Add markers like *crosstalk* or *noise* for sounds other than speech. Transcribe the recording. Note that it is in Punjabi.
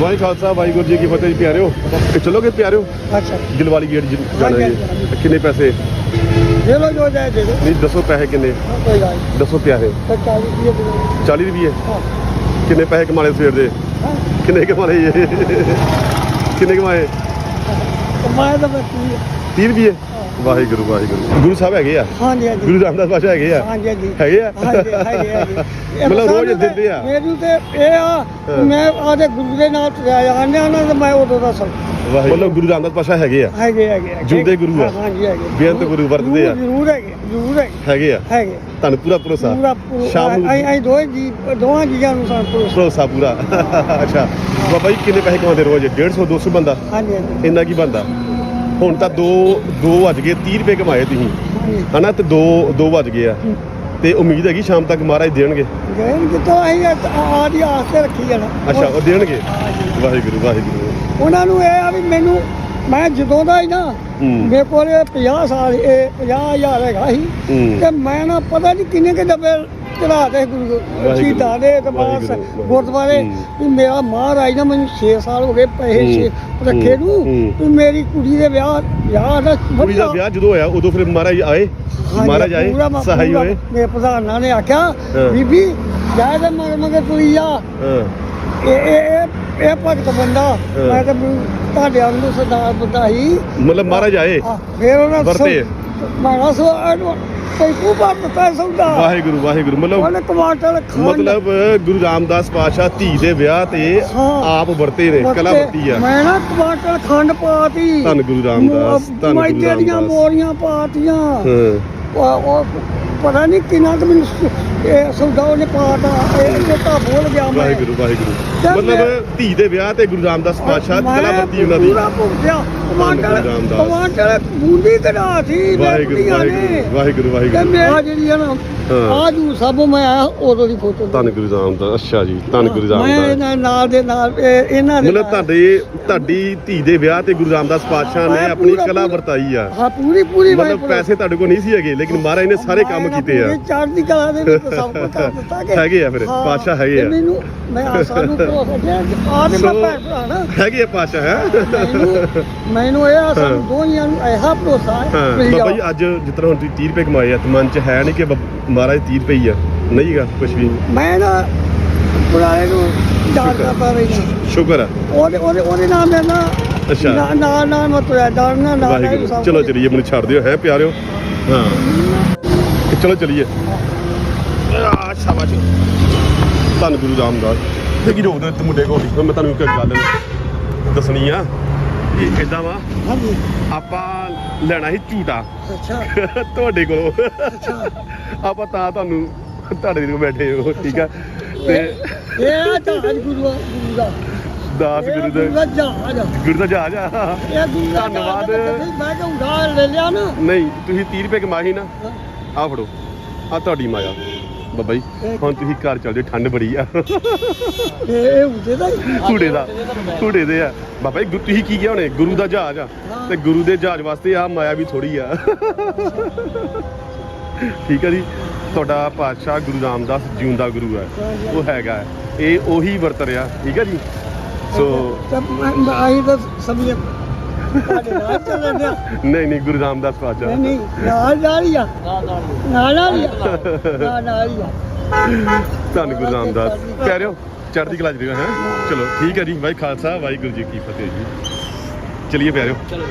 ਵਾਹਿ ਖਾਲਸਾ ਵਾਹਿਗੁਰੂ ਜੀ ਕੀ ਫਤਿਹ ਜੀ ਪਿਆਰਿਓ। ਤੇ ਚਲੋਗੇ ਪਿਆਰਿਓ ਅੱਛਾ। ਦਿਲਵਾਲੀ ਗੇਟ ਜੀ ਜਾਣਾ ਜੀ। ਕਿੰਨੇ ਪੈਸੇ? ਦੇ ਲੋ ਜੋ ਜਾਏ ਦੇ ਦੋ ਨਹੀਂ ਦੱਸੋ ਪੈਸੇ ਕਿੰਨੇ? ਹਾਂ, ਕੋਈ ਗੱਲ ਨਹੀਂ। ਦੱਸੋ ਪਿਆਰੇ। ਤਾਂ 40 ਰੁਪਏ ਦੇ ਦਿਓ। 40 ਰੁਪਏ? ਹਾਂ। ਕਿੰਨੇ ਪੈਸੇ ਕਮਾਲੇ ਸਵੇਰ ਦੇ? ਹਾਂ। ਕਿੰਨੇ ਕਮਾਲੇ ਜੀ? ਕਿੰਨੇ ਕਮਾਏ? ਕਮਾਇਆ ਤਾਂ ਕੀ 30 ਰੁਪਏ? ਵਾਹਿਗੁਰੂ ਵਾਹਿਗੁਰੂ। ਗੁਰੂ ਸਾਹਿਬ ਹੈਗੇ ਆ? ਹਾਂਜੀ ਹਾਂਜੀ। ਗੁਰੂ ਰਾਮਦਾਸ ਪਾਸ਼ਾ ਹੈਗੇ ਆ? ਹਾਂਜੀ ਹਾਂਜੀ। ਹੈਗੇ ਆ? ਹਾਂਜੀ ਹੈਗੇ *laughs* ਮਤਲਬ ਰੋਜ਼ ਦਿੰਦੇ ਆ? ਮੈਨੂੰ ਤੇ ਇਹ ਆ। ਮੈਂ ਆਦੇ ਗੁਰੂ ਦੇ ਨਾਲ ਜਾਂਦਿਆਂ ਨਾ ਤੇ ਮੈਂ ਉਦੋਂ ਦਾ ਸਭ। ਮਤਲਬ ਗੁਰੂ ਰਾਮਦਾਸ ਪਾਸ਼ਾ ਹੈਗੇ ਆ? ਹੈਗੇ ਹੈਗੇ। ਜਿਉਂਦੇ ਗੁਰੂ ਆ। ਹਾਂਜੀ ਹੈਗੇ। ਬੇਅੰਤ ਗੁਰੂ ਵਰਤਦੇ ਆ। ਜ਼ਰੂਰ ਹੈਗੇ ਜ਼ਰੂਰ ਹੈਗੇ ਹੈਗੇ ਆ? ਹੈਗੇ। ਤੁਹਾਨੂੰ ਪੂਰਾ ਭਰੋਸਾ? ਸ਼ਾਮ ਨੂੰ ਅਸੀਂ ਅਸੀਂ ਦੋਵੇਂ ਜੀ ਦੋਵਾਂ ਜੀਆਂ ਨੂੰ ਸਾਨੂੰ ਭਰੋਸਾ। ਪੂਰਾ। *laughs* ਅੱਛਾ। ਬਾਬਾ ਜੀ ਕਿੰਨੇ ਪੈਸੇ ਕਮਾਉਂਦੇ ਰੋਜ਼? 150 200 ਬੰਦਾ? ਹਾਂਜੀ ਹਾਂਜੀ। ਇੰਨਾ ਕੀ ਬੰਦਾ? ਹੁਣ ਤਾਂ 2 2 ਵੱਜ ਗਏ 30 ਰੁਪਏ ਕਮਾਏ ਤੁਸੀਂ। ਹਨਾ ਤੇ 2 2 ਵੱਜ ਗਏ ਆ। ਤੇ ਉਮੀਦ ਹੈਗੀ ਸ਼ਾਮ ਤੱਕ ਮਹਾਰਾਜ ਦੇਣਗੇ। ਗਏ ਕਿਤੋਂ ਅਸੀਂ ਆਦੀ ਆਸ ਤੇ ਰੱਖੀ ਜਾਣਾ। ਅੱਛਾ ਉਹ ਦੇਣਗੇ? ਵਾਹਿਗੁਰੂ ਵਾਹਿਗੁਰੂ। ਉਹਨਾਂ ਨੂੰ ਇਹ ਆ ਵੀ ਮੈਨੂੰ ਮੈਂ ਜਦੋਂ ਦਾ ਹੀ ਨਾ ਮੇਰੇ ਕੋਲ ਇਹ 50 ਸਾਲ ਇਹ 50000 ਹੈਗਾ ਸੀ। ਤੇ ਮੈਂ ਨਾ ਪਤਾ ਨਹੀਂ ਕਿੰਨੇ ਕਿ ਡੱਬੇ ਚੜਾ ਦੇ ਗੁਰੂ ਸ਼ਹੀਦਾਂ ਦੇ ਵਾਹਿਗੁਰੂ, ਗੁਰਦੁਆਰੇ। ਵੀ ਮੇਰਾ ਮਹਾਰਾਜ ਨਾ ਮੈਨੂੰ 6 ਸਾਲ ਹੋ ਗਏ ਪੈਸੇ ਰੱਖੇ ਨੂੰ। ਵੀ ਮੇਰੀ ਕੁੜੀ ਦੇ ਵਿਆਹ ਵਿਆਹ ਦਾ ਕੁੜੀ ਦਾ ਵਿਆਹ ਜਦੋਂ ਹੋਇਆ ਉਦੋਂ ਫਿਰ ਮਹਾਰਾਜ ਆਏ। ਮਹਾਰਾਜ ਆਏ ਸਹਾਈ ਹੋਏ। ਮੇਰੇ ਪ੍ਰਧਾਨਾਂ ਨੇ ਆਖਿਆ। ਬੀਬੀ ਜਾਇ ਤੇ ਮਗਰ ਮਗਰ ਤੁਰੀ ਜਾ। ਹਾਂ। ਇਹ ਇਹ ਇਹ ਭਗਤ ਬੰਦਾ। ਮੈਂ ਤਾਂ ਤੁਹਾਡੇ ਵਾਂਗੂ ਸਰਦਾਰ ਬੰਦਾ ਹੀ। ਮਤਲਬ ਮਹਾਰਾਜ ਆਏ। ਆ, ਫਿਰ ਉਹਨਾਂ ਵਰਤੇ। ਮਾਰਾ ਸੋ ਕੋਈ ਕੂ ਬਾਤ ਪਤਾ ਸੌਦਾ ਵਾਹਿਗੁਰੂ ਵਾਹਿਗੁਰੂ ਮਤਲਬ ਉਹਨੇ ਖਾਣ ਮਤਲਬ ਗੁਰੂ ਰਾਮਦਾਸ ਪਾਸ਼ਾ ਧੀ ਦੇ ਵਿਆਹ ਤੇ। ਆਪ ਵਰਤੇ ਨੇ ਕਲਾ ਵਰਤੀ ਆ। ਮੈਂ ਨਾ ਕਮਾਟਰ ਖੰਡ ਪਾਤੀ। ਧੰਨ ਗੁਰੂ ਰਾਮਦਾਸ, ਧੰਨ ਗੁਰੂ ਮੈਦੇ ਦੀਆਂ ਰਾਮਦਾਸ। ਮੋਰੀਆਂ ਪਾਤੀਆਂ। ਹਾਂ। ਉਹ ਉਹ ਪਤਾ ਨਹੀਂ ਕਿੰਨਾ ਕੁ ਮੈਨੂੰ ਸ- ਇਹ ਸੌਦਾ ਉਹਨੇ ਪਾਤਾ ਇਹ ਚੇਤਾ ਭੁੱਲ ਗਿਆ ਮੈਂ। ਵਾਹਿਗੁਰੂ ਵਾਹਿਗੁਰੂ। ਚੱਲ ਮਤਲਬ ਧੀ ਦੇ ਵਿਆਹ ਤੇ ਗੁਰੂ ਰਾਮਦਾਸ ਪਾਸ਼ਾ ਮੈਂ ਕਲਾ ਵਰਤੀ ਉਹਨਾਂ ਦੀ। ਪੂਰਾ ਭੁਗਤਿਆ ਕਮਾਟਰ ਗੁਰੂ ਰਾਮਦਾਸ। ਕਮਾਟਰ ਬੂੰਦੀ ਕਢਾ ਸੀ ਵਾਹਿਗੁਰੂ ਵਾਹਿਗੁਰੂ ਵਾਹਿਗੁਰੂ। ਤੇ ਵਾਹਿਗੁਰੂ ਜਿਹੜੀ ਆ ਨਾ ਹਾਂ। ਆ ਜੂ ਸਭ ਮੈਂ ਆਇਆ ਉਦੋਂ ਦੀ ਫੋਟੋ ਧੰਨ ਗੁਰੂ ਰਾਮਦਾਸ ਅੱਛਾ ਜੀ ਧੰਨ ਗੁਰੂ ਮੈਂ ਰਾਮਦਾਸ ਇਹਨਾਂ ਨਾਲ ਦੇ ਨਾਲ ਇਹ- ਇਹਨਾਂ ਦੇ ਮਤਲਬ ਨਾਲ- ਤੁਹਾਡੇ ਤੁਹਾਡੀ ਧੀ ਦੇ ਵਿਆਹ ਤੇ ਗੁਰੂ ਰਾਮਦਾਸ ਪਾਤਸ਼ਾਹ ਨੇ ਹਾਂ, ਆਪਣੀ ਪੂਰਾ- ਕਲਾ ਪੂਰਾ। ਵਰਤਾਈ ਆ ਹਾਂ ਪੂਰੀ ਪੂਰੀ ਮਤਲਬ ਪੈਸੇ ਤੁਹਾਡੇ ਕੋਲ ਨਹੀਂ ਸੀ ਹੈਗੇ ਲੇਕਿਨ ਮਹਾਰਾਜ ਨੇ ਸਾਰੇ ਕੰਮ ਕੀਤੇ ਆ ਚੜ੍ਹਦੀ ਕਲਾ ਦੇ ਵਿੱਚ ਸਭ ਕੁਝ ਕਰ *laughs* ਦਿੱਤਾ ਕਿ ਹੈਗੇ ਆ ਫਿਰ, ਹਾਂ, ਪਾਤਸ਼ਾਹ ਹੈਗੇ ਤੇ ਆ। ਮੈਨੂੰ ਮੈਂ ਆ ਸਾਨੂੰ *laughs* ਭਰੋਸਾ ਜਿਹਾ ਆ ਦੇ ਮੈਂ ਸੋ- ਭੈਣ ਭਰਾ ਨਾ ਹੈਗੇ ਆ ਪਾਤਸ਼ਾਹ ਹੈ ਮੈਨੂੰ ਮੈਨੂੰ ਇਹ ਆ ਸਾਨੂੰ ਹਾਂ। ਨੂੰ ਇਹੋ ਭਰੋਸਾ ਹੈ ਹਾਂ ਬਾਬਾ। ਜੀ ਅੱਜ ਜਿਸ ਤਰ੍ਹਾਂ ਹੁਣ ਤੁਸੀਂ 30 ਰੁਪਏ ਕਮਾਏ ਆ ਤੇ ਮਨ 'ਚ ਹੈ ਨਹੀਂ ਕਿ ਮਹਾਰਾਜ 30 ਰੁਪਏ ਹੀ ਆ। ਨਹੀਂਗਾ ਕੁਝ ਵੀ। ਮੈਂ ਨਾ ਪੁਰਾਣੇ ਨੂੰ ਡਰ ਕਰਦਾ ਰਹੀ ਹਾਂ। ਸ਼ੁਕਰ ਆ। ਉਹਦੇ ਉਹਦੇ ਉਹਦੇ ਨਾਲ ਮੈਂ ਨਾ ਅੱਛਾ। ਨਾ ਨਾ ਨਾ ਮਤ ਡਰ ਨਾ ਨਾ ਵਾਹਿਗੁਰੂ। ਚਲੋ ਚਲੀਏ ਮੈਨੂੰ ਛੱਡ ਦਿਓ ਹੈ ਪਿਆਰਿਓ? ਹਾਂ। ਚਲੋ ਚਲੀਏ। ਆ ਸ਼ਾਬਾਸ਼। ਧੰਨ ਗੁਰੂ ਰਾਮਦਾਸ। ਤੇ ਕੀ ਰੋਕਦੇ ਤੇ ਮੁੰਡੇ ਕੋਲ? ਮੈਂ ਤੁਹਾਨੂੰ ਇੱਕ ਗੱਲ ਦੱਸਣੀ ਆ। ਇਦਾਂ ਵਾ ਹਾਂਜੀ। ਆਪਾਂ ਲੈਣਾ ਸੀ ਝੂਟਾ। ਅੱਛਾ। ਤੁਹਾਡੇ ਕੋਲੋਂ। ਅੱਛਾ। ਆਪਾਂ ਤਾਂ ਤੁਹਾਨੂੰ ਤੁਹਾਡੇ ਕੋਲ ਬੈਠੇ ਹੋ ਠੀਕ ਆ? ਤੇ ਇਹ ਜਹਾਜ਼ ਗੁਰੂ ਆ- ਗੁਰੂ ਦਾ। ਦਾਸ ਗੁਰੂ ਗੁਰੂ ਦੇ ਦਾ ਜਹਾਜ਼। ਆ। ਗੁਰੂ ਦਾ ਜਹਾਜ਼ ਆ। ਇਹ ਗੁਰੂ ਦਾ ਧੰਨਵਾਦ। ਮੈਂ ਕਿ ਉਧਾਰ ਲੈ ਲਿਆ ਨਾ। ਨਹੀਂ ਤੁਸੀਂ 30 ਰੁਪਏ ਕਮਾਈ ਨਾ। ਆ ਫੜੋ ਆ ਤੁਹਾਡੀ ਮਾਇਆ। ਬਾਬਾ ਜੀ ਹੁਣ ਤੁਸੀਂ ਘਰ ਚੱਲ ਜਾਓ ਠੰਡ ਬੜੀ ਆ। ਇਹ ਉਹਦੇ ਦਾ ਘੂੜੇ ਦਾ ਘੂੜੇ ਦੇ ਆ। ਬਾਬਾ ਜੀ ਤੁਸੀਂ ਕੀ ਕਿਹਾ ਹੁਣੇ? ਗੁਰੂ ਦਾ ਜਹਾਜ਼ ਆ। ਤੇ ਗੁਰੂ ਦੇ ਜਹਾਜ਼ ਵਾਸਤੇ ਆ ਮਾਇਆ ਵੀ ਥੋੜੀ ਆ। ਠੀਕ ਹੈ ਜੀ? ਤੁਹਾਡਾ ਪਾਤਸ਼ਾਹ ਗੁਰੂ ਰਾਮਦਾਸ ਜਿਉਂਦਾ ਗੁਰੂ ਹੈ। ਉਹ ਹੈਗਾ ਹੈ। ਇਹ ਉਹੀ ਵਰਤ ਰਿਹਾ ਠੀਕ ਹੈ ਜੀ? ਸੋ ਆਈ ਤਾਂ ਸਮਝੇ। ਨਹੀਂ ਨਹੀਂ ਗੁਰੂ ਰਾਮਦਾਸ ਪਾਤਸ਼ਾਹ। ਨਹੀਂ ਨਾਲ ਨਾਲ ਹੀ ਆ। ਨਾਲ ਨਾਲ ਹੀ ਆ। ਨਾਲ ਨਾਲ ਹੀ ਆ। ਧੰਨ ਗੁਰੂ ਰਾਮਦਾਸ। ਪਿਆਰਿਓ ਚੜ੍ਹਦੀ ਕਲਾ ਰਹੋ ਹੈ? ਚਲੋ ਠੀਕ ਹੈ ਜੀ। ਵਾਹਿ ਖਾਲਸਾ ਵਾਹਿਗੁਰੂ ਜੀ ਕੀ ਫਤਿਹ ਜੀ। ਚਲਿਏ ਪਿਆਰਿਓ। ਚਲੋ